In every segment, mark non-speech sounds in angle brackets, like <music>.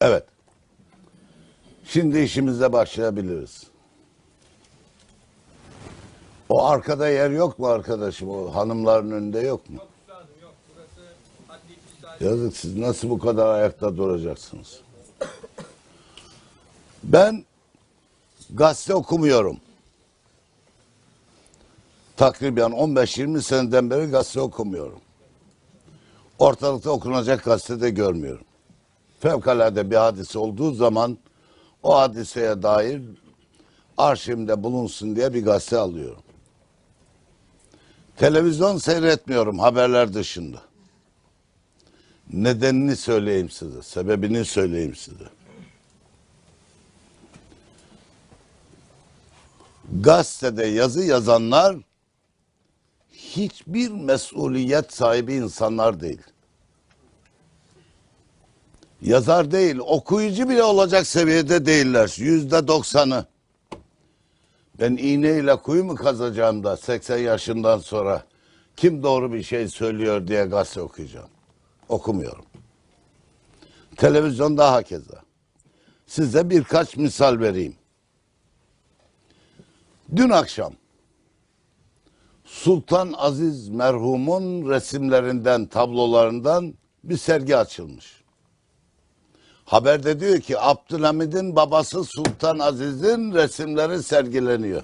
Evet. Şimdi işimize başlayabiliriz. O arkada yer yok mu arkadaşım? O hanımların önünde yok mu? Yok üstadım yok. Burası adli müsaade. Yazık siz nasıl bu kadar ayakta duracaksınız? Ben gazete okumuyorum. Takriben 15-20 seneden beri gazete okumuyorum. Ortalıkta okunacak gazete de görmüyorum. Fevkalade bir hadise olduğu zaman o hadiseye dair arşivimde bulunsun diye bir gazete alıyorum. Televizyon seyretmiyorum haberler dışında. Nedenini söyleyeyim size, sebebini söyleyeyim size. Gazetede yazı yazanlar hiçbir mesuliyet sahibi insanlar değil. Yazar değil, okuyucu bile olacak seviyede değiller. Yüzde doksanı. Ben iğneyle kuyu mu kazacağım da 80 yaşından sonra kim doğru bir şey söylüyor diye gazete okuyacağım. Okumuyorum. Televizyonda hakeza. Size birkaç misal vereyim. Dün akşam Sultan Aziz merhumun resimlerinden, tablolarından bir sergi açılmış. Haberde diyor ki Abdülhamid'in babası Sultan Aziz'in resimleri sergileniyor.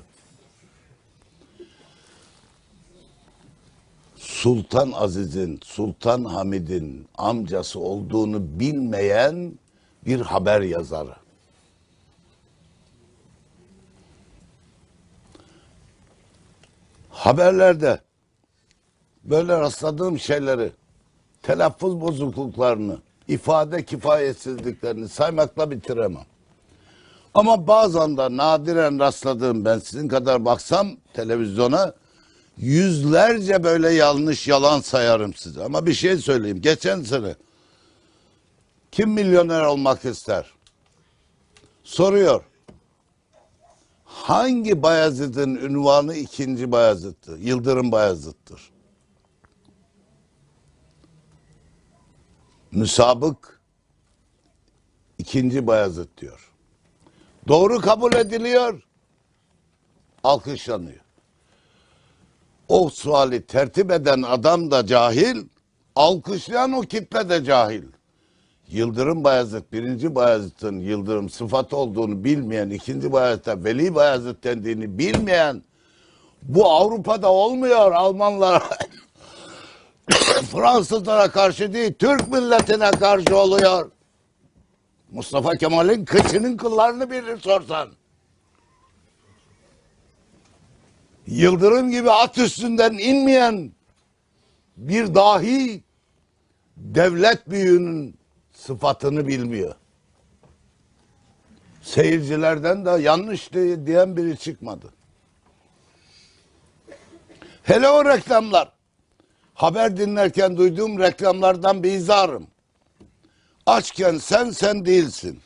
Sultan Aziz'in, Sultan Hamid'in amcası olduğunu bilmeyen bir haber yazarı. Haberlerde böyle rastladığım şeyleri, telaffuz bozukluklarını, ifade kifayetsizliklerini saymakla bitiremem. Ama bazen de nadiren rastladığım ben sizin kadar baksam televizyona yüzlerce böyle yanlış yalan sayarım size. Ama bir şey söyleyeyim. Geçen sene kim milyoner olmak ister? Soruyor. Hangi Bayezid'in ünvanı ikinci Bayezid'tir? Yıldırım Bayezid'tir. Müsabık ikinci Bayezid diyor. Doğru kabul ediliyor. Alkışlanıyor. O suali tertip eden adam da cahil, alkışlayan o kitle de cahil. Yıldırım Bayezid, birinci Bayezid'in Yıldırım sıfatı olduğunu bilmeyen, ikinci Bayezid'e Veli Bayezid dendiğini bilmeyen, bu Avrupa'da olmuyor Almanlar, <laughs> <coughs> Fransızlara karşı değil, Türk milletine karşı oluyor. Mustafa Kemal'in kıçının kıllarını bilir sorsan. Yıldırım gibi at üstünden inmeyen bir dahi devlet büyüğünün sıfatını bilmiyor. Seyircilerden de yanlış diye- diyen biri çıkmadı. Hele o reklamlar. Haber dinlerken duyduğum reklamlardan bir izarım. Açken sen sen değilsin.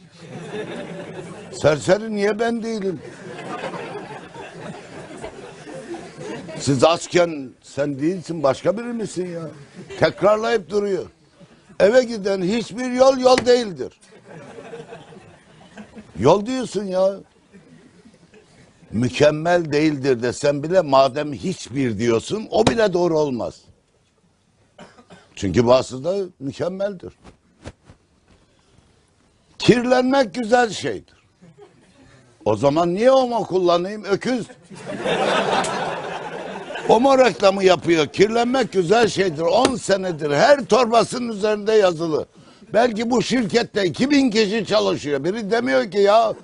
Serseri niye ben değilim? Siz açken sen değilsin başka biri misin ya? Tekrarlayıp duruyor. Eve giden hiçbir yol yol değildir. Yol diyorsun ya. Mükemmel değildir desem bile madem hiçbir diyorsun o bile doğru olmaz. Çünkü bazısı da mükemmeldir. Kirlenmek güzel şeydir. O zaman niye homo kullanayım öküz? Homo reklamı yapıyor. Kirlenmek güzel şeydir. 10 senedir her torbasının üzerinde yazılı. Belki bu şirkette 2000 kişi çalışıyor. Biri demiyor ki ya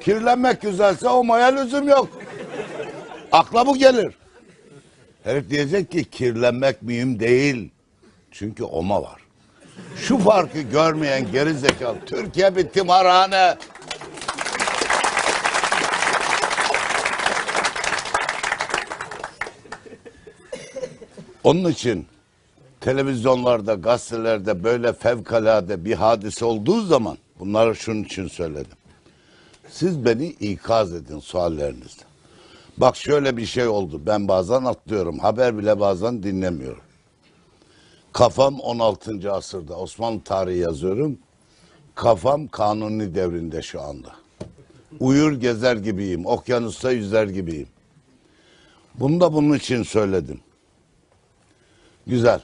kirlenmek güzelse homoya lüzum yok. Akla bu gelir. Herif diyecek ki kirlenmek mühim değil. Çünkü oma var. Şu farkı görmeyen geri zekalı. Türkiye bir timarhane. Onun için televizyonlarda, gazetelerde böyle fevkalade bir hadise olduğu zaman bunları şunun için söyledim. Siz beni ikaz edin suallerinizle. Bak şöyle bir şey oldu. Ben bazen atlıyorum. Haber bile bazen dinlemiyorum. Kafam 16. asırda Osmanlı tarihi yazıyorum. Kafam kanuni devrinde şu anda. Uyur gezer gibiyim. Okyanusta yüzer gibiyim. Bunu da bunun için söyledim. Güzel.